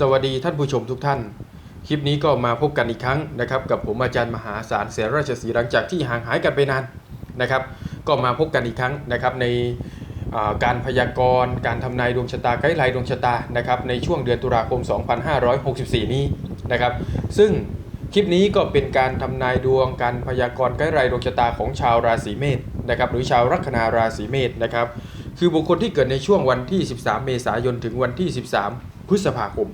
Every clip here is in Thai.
สวัสดีท่านผู้ชมทุกท่าน คลิปนี้ก็มาพบกันอีกครั้งนะครับ กับผมอาจารย์มหาสารเสราชสีหลังจากที่ห่างหายกันไปนานนะครับ ก็มาพบกันอีกครั้งนะครับในการพยากรณ์การทำนายดวงชะตาไกด์ไลน์ดวงชะตานะครับในช่วงเดือนตุลาคม 2564 นี้นะครับ ซึ่งคลิปนี้ก็เป็นการทำนายดวงการพยากรณ์ไกด์ไลน์ดวงชะตาของชาวราศีเมษนะครับหรือชาวลัคนาราศีเมษนะครับ คือบุคคลที่เกิดในช่วงวันที่ 13 เมษายนถึงวันที่ 13 พฤษภาคม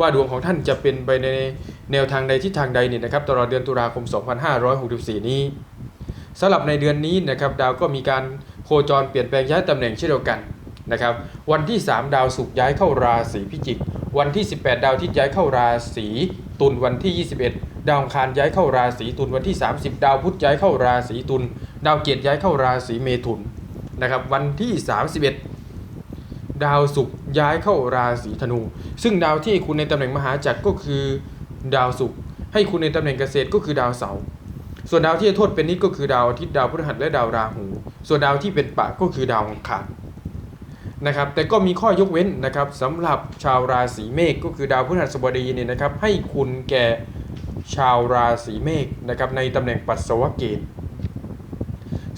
ว่าดวงของท่านจะเป็นไปในแนวทางใดทิศทางใดเนี่ยนะครับตลอดเดือนตุลาคม 2564 นี้สำหรับในเดือนนี้นะครับดาวก็มีการโคจรเปลี่ยนแปลงย้ายตำแหน่งเช่นเดียวกันนะครับวันที่ 3 ดาวศุกร์ย้ายเข้าราศีพิจิก วันที่ 18 ดาวทิตย์ย้ายเข้าราศีตุลวันที่ 21 ดาวอังคารย้ายเข้าราศีตุลวันที่ 30 ดาวพุธย้ายเข้าราศีตุลดาวเกตย้ายเข้าราศีเมถุนนะครับวันที่ 31 ดาวศุกร์ย้ายเข้าราศีธนู ซึ่งดาวที่คุณในตำแหน่งมหาจักรก็คือดาวศุกร์ให้คุณในตำแหน่งเกษตรก็คือดาวเสาร์ส่วนดาวที่จะโทษเป็นนิดก็คือดาวอาทิตย์ดาวพฤหัสและดาวราหู ส่วนดาวที่เป็นปะก็คือดาวอังคารนะครับแต่ก็มีข้อยกเว้นนะครับสำหรับชาวราศีเมษก็คือดาวพฤหัสบดีเนี่ยนะครับให้คุณแก่ชาวราศีเมษนะครับในตำแหน่งปัสสาวะเกต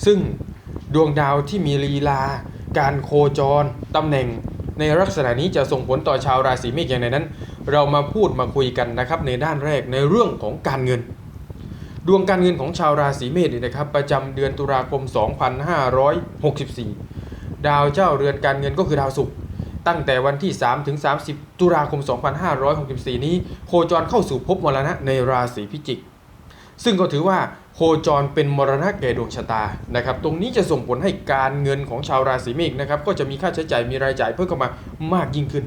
ซึ่งดวงดาวที่มีลีลา การโคจรตำแหน่ง ในลักษณะนี้จะส่งผลต่อชาวราศีเมษอย่างไรนั้น เรามาพูดมาคุยกันนะครับในด้านแรกในเรื่องของการเงิน ดวงการเงินของชาวราศีเมษเนี่ยนะครับ ประจำเดือนตุลาคม 2564 ดาวเจ้าเรือนการเงินก็คือดาวศุกร์ตั้งแต่วันที่ 3 ถึง 30 ตุลาคม 2564 นี้ โคจรเข้าสู่ภพมรณะในราศีพิจิก ซึ่งก็ถือว่าโคจรเป็นมรณะแก่ดวงชะตานะครับ ตรงนี้จะส่งผลให้การเงินของชาวราศีเมษนะครับ ก็จะมีค่าใช้จ่ายมีรายจ่ายเพิ่มเข้ามามากยิ่งขึ้น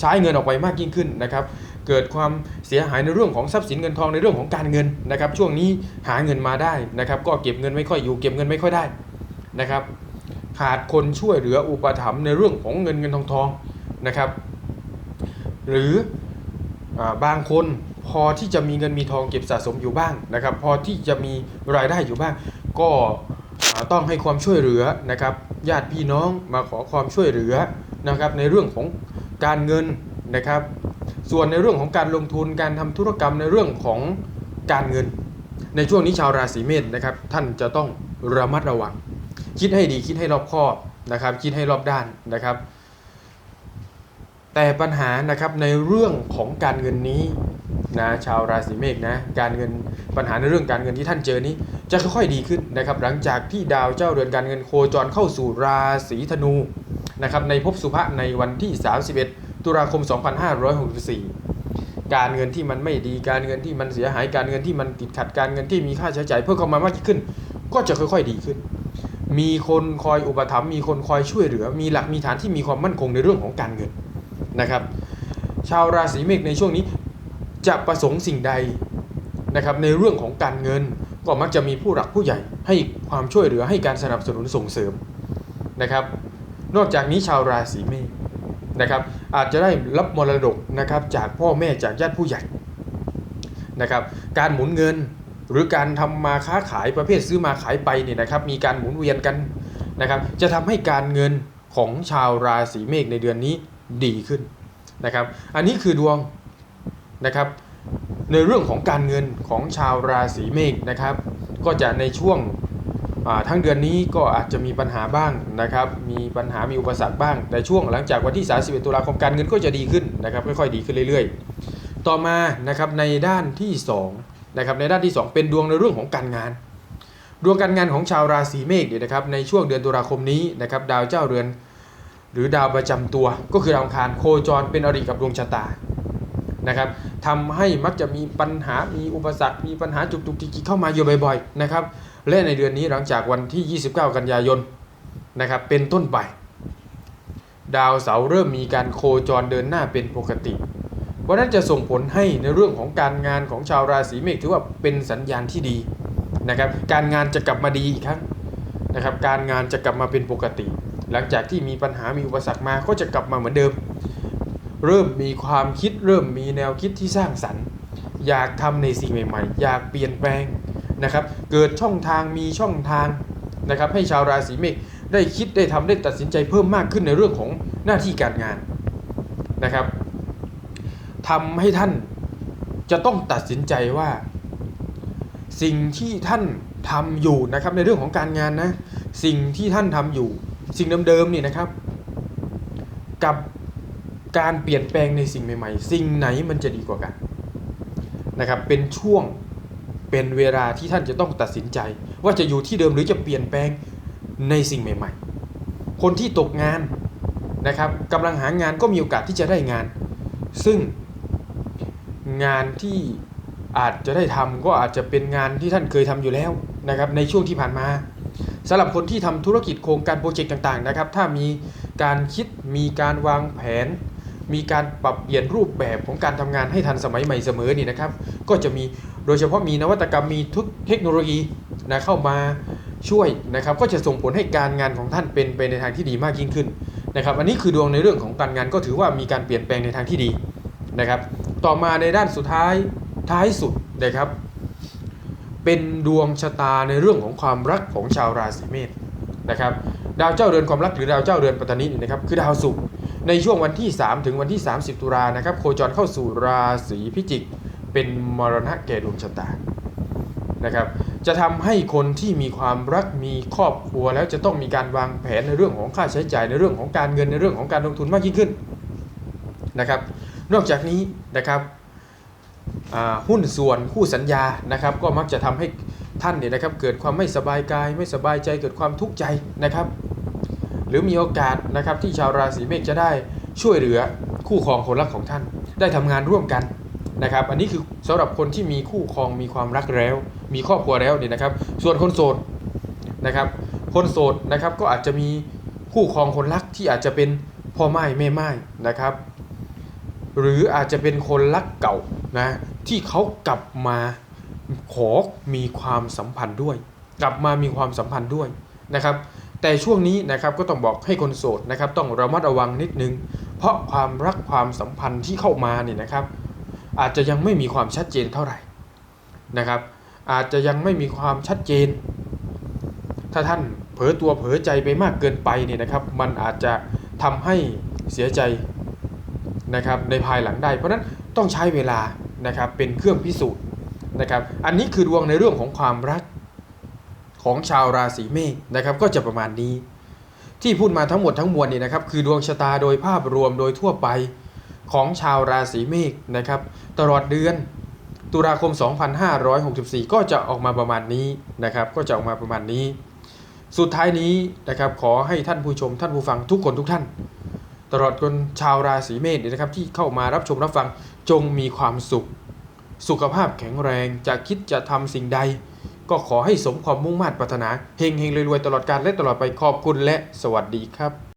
ใช้เงินออกไปมากยิ่งขึ้นนะครับ เกิดความเสียหายในเรื่องของทรัพย์สินเงินทองในเรื่องของการเงินนะครับ ช่วงนี้หาเงินมาได้นะครับ ก็เก็บเงินไม่ค่อยอยู่เก็บเงินไม่ค่อยได้นะครับ ขาดคนช่วยเหลืออุปถัมภ์ในเรื่องของเงินเงินทองทองนะครับ หรืออบางคน พอที่จะมีเงินมีทองเก็บสะสมอยู่บ้างนะครับ พอที่จะมีรายได้อยู่บ้าง ก็ต้องให้ความช่วยเหลือนะครับญาติพี่น้องมาขอความช่วยเหลือนะครับ ในเรื่องของการเงินนะครับ ส่วนในเรื่องของการลงทุนการทำธุรกรรมในเรื่องของการเงิน ในช่วงนี้ชาวราศีเมษนะครับ ท่านจะต้องระมัดระวัง คิดให้ดีคิดให้รอบคอบนะครับ คิดให้รอบด้านนะครับ แต่ปัญหานะครับในเรื่องของการเงินนี้ นะชาวราศีเมษนะการเงินปัญหาในเรื่องการเงินที่ท่านเจอนี้ จะค่อยๆดีขึ้นนะครับหลังจากที่ดาวเจ้าเรือนการเงินโคจรเข้าสู่ราศีธนูนะครับในภพสุภะในวันที่ 31 ตุลาคม 2564 การเงินที่มันไม่ดีการเงินที่มันเสียหายการเงินที่มันติดขัดการเงินที่มีค่าใช้จ่ายเพิ่มเข้ามามากขึ้น ก็จะค่อยๆดีขึ้น มีคนคอยอุปถัมภ์มีคนคอยช่วยเหลือ มีหลักมีฐานที่มีความมั่นคงในเรื่องของการเงินนะครับชาวราศีเมษในช่วงนี้ จะประสงค์สิ่งใดนะครับในเรื่องของการเงินก็มักจะมีผู้หลักผู้ใหญ่ให้ความช่วยเหลือให้การสนับสนุนส่งเสริมนะครับ นอกจากนี้ชาวราศีเมษนะครับ อาจจะได้รับมรดกนะครับจากพ่อแม่จากญาติผู้ใหญ่นะครับ การหมุนเงินหรือการทำมาค้าขายประเภทซื้อมาขายไปเนี่ยนะครับ มีการหมุนเวียนกันนะครับ จะทำให้การเงินของชาวราศีเมษในเดือนนี้ดีขึ้นนะครับ อันนี้คือดวง นะครับ ในเรื่องของการเงินของชาวราศีเมษนะครับ ก็จะในช่วงทั้งเดือนนี้ก็อาจจะมีปัญหาบ้างนะครับ มีปัญหามีอุปสรรคบ้าง แต่ช่วงหลังจากวันที่ 31 ตุลาคมการเงินก็จะดีขึ้นนะครับ ค่อยๆ ดีขึ้นเรื่อยๆ ต่อมานะครับในด้านที่2นะครับในด้านที่ 2 เป็นดวงในเรื่องของการงาน ดวงการงานของชาวราศีเมษเนี่ยนะครับในช่วงเดือนตุลาคมนี้นะครับดาวเจ้าเรือน หรือดาวประจำตัว ก็คือดาวอังคารโคจรเป็นอริกับดวงชะตา นะครับทำให้มักจะมีปัญหา มีอุปสรรค มีปัญหาจุกจุกจิกเข้ามาอยู่บ่อยๆนะครับ และในเดือนนี้หลังจากวันที่ 29 กันยายนนะครับ เป็นต้นไป ดาวเสาร์เริ่มมีการโคจรเดินหน้าเป็นปกติ เพราะนั้นจะส่งผลให้ในเรื่องของการงานของชาวราศีเมษถือว่าเป็นสัญญาณที่ดีนะครับ การงานจะกลับมาดีอีกครั้งนะครับ การงานจะกลับมาเป็นปกติ หลังจากที่มีปัญหา มีอุปสรรคมา ก็จะกลับมาเหมือนเดิม เริ่มมีความคิด เริ่มมีแนวคิดที่สร้างสรรค์ อยากทำในสิ่งใหม่ ๆ อยากเปลี่ยนแปลงนะครับ เกิดช่องทางมีช่องทางนะครับ ให้ชาวราศีเมษได้คิดได้ทำได้ตัดสินใจเพิ่มมากขึ้นในเรื่องของหน้าที่การงานนะครับทำให้ท่านจะต้องตัดสินใจว่า สิ่งที่ท่านทำอยู่นะครับในเรื่องของการงานนะสิ่งที่ท่านทำอยู่ สิ่งเดิมๆนี่นะครับ กับ การเปลี่ยนแปลงในสิ่งใหม่ ๆ สิ่งไหนมันจะดีกว่ากันนะครับ เป็นช่วงเป็นเวลาที่ท่านจะต้องตัดสินใจ ว่าจะอยู่ที่เดิมหรือจะเปลี่ยนแปลงในสิ่งใหม่ ๆ คนที่ตกงานนะครับกำลังหางานก็มีโอกาสที่จะได้งาน ซึ่งงานที่อาจจะได้ทำก็อาจจะเป็นงานที่ท่านเคยทำอยู่แล้วนะครับในช่วงที่ผ่านมาสำหรับคนที่ทำธุรกิจโครงการโปรเจกต์ต่างๆนะครับ ถ้ามีการคิดมีการวางแผน มีการปรับเปลี่ยนรูปแบบของการทำงานให้ทันสมัยใหม่เสมอนี่นะครับ ก็จะมีโดยเฉพาะมีนวัตกรรมมีทุกเทคโนโลยีนะเข้ามาช่วยนะครับ ก็จะส่งผลให้การงานของท่านเป็นไปในทางที่ดีมากยิ่งขึ้นนะครับ อันนี้คือดวงในเรื่องของการงานก็ถือว่ามีการเปลี่ยนแปลงในทางที่ดีนะครับ ต่อมาในด้านสุดท้ายท้ายสุดนะครับ เป็นดวงชะตาในเรื่องของความรักของชาวราศีเมษ นะครับดาวเจ้าเรือนความรักหรือดาวเจ้าเรือนปัตตานีนี่นะครับคือดาวศุกร์ในช่วงวันที่ 3 ถึงวันที่ 30 ตุลานะครับโคจรเข้าสู่ราศีพิจิก เป็นมรณะแก่ดวงชะตานะครับจะทำให้คนที่มีความรักมีครอบครัวแล้วจะต้องมีการวางแผนในเรื่องของค่าใช้จ่ายในเรื่องของการเงินในเรื่องของการลงทุนมากยิ่งขึ้นนะครับนอกจากนี้นะครับหุ้นส่วนคู่สัญญานะครับก็มักจะทำให้ ท่านเนี่ยนะครับเกิดความไม่สบายกาย ไม่สบายใจเกิดความทุกข์ใจนะครับ หรือมีโอกาสนะครับที่ชาวราศีเมษจะได้ช่วยเหลือคู่ครองคนรักของท่าน ได้ทำงานร่วมกันนะครับ อันนี้คือสำหรับคนที่มีคู่ครองมีความรักแล้ว มีครอบครัวแล้วเนี่ยนะครับ ส่วนคนโสดนะครับ คนโสดนะครับก็อาจจะมีคู่ครองคนรักที่อาจจะเป็นพ่อไม้แม่ไม้นะครับ หรืออาจจะเป็นคนรักเก่านะที่เขากลับมา ขอมีความสัมพันธ์ด้วย กลับมามีความสัมพันธ์ด้วยนะครับแต่ช่วงนี้นะครับก็ต้องบอกให้คนโสดนะครับต้องระมัดระวังนิดนึง เพราะความรักความสัมพันธ์ที่เข้ามาเนี่ยนะครับ อาจจะยังไม่มีความชัดเจนเท่าไหร่นะครับ อาจจะยังไม่มีความชัดเจน ถ้าท่านเผลอตัวเผลอใจไปมากเกินไปเนี่ยนะครับ มันอาจจะทำให้เสียใจนะครับในภายหลังได้ เพราะฉะนั้นต้องใช้เวลานะครับเป็นเครื่องพิสูจน์ นะครับ อันนี้คือดวงในเรื่องของความรักของชาวราศีเมษนะครับ ก็จะประมาณนี้ ที่พูดมาทั้งหมดทั้งมวลนี่นะครับ คือดวงชะตาโดยภาพรวมโดยทั่วไปของชาวราศีเมษนะครับ ตลอดเดือนตุลาคม 2564 ก็จะออกมาประมาณนี้นะครับ ก็จะออกมาประมาณนี้ สุดท้ายนี้นะครับ ขอให้ท่านผู้ชมท่านผู้ฟังทุกคนทุกท่าน ตลอดจนชาวราศีเมษนะครับที่เข้ามารับชมรับฟังจงมีความสุข สุขภาพแข็งแรงจะคิดจะทำสิ่งใด ก็ขอให้สมความมุ่งมั่นปรารถนาเฮงเฮงรวยๆตลอดการและตลอดไปขอบคุณและสวัสดีครับ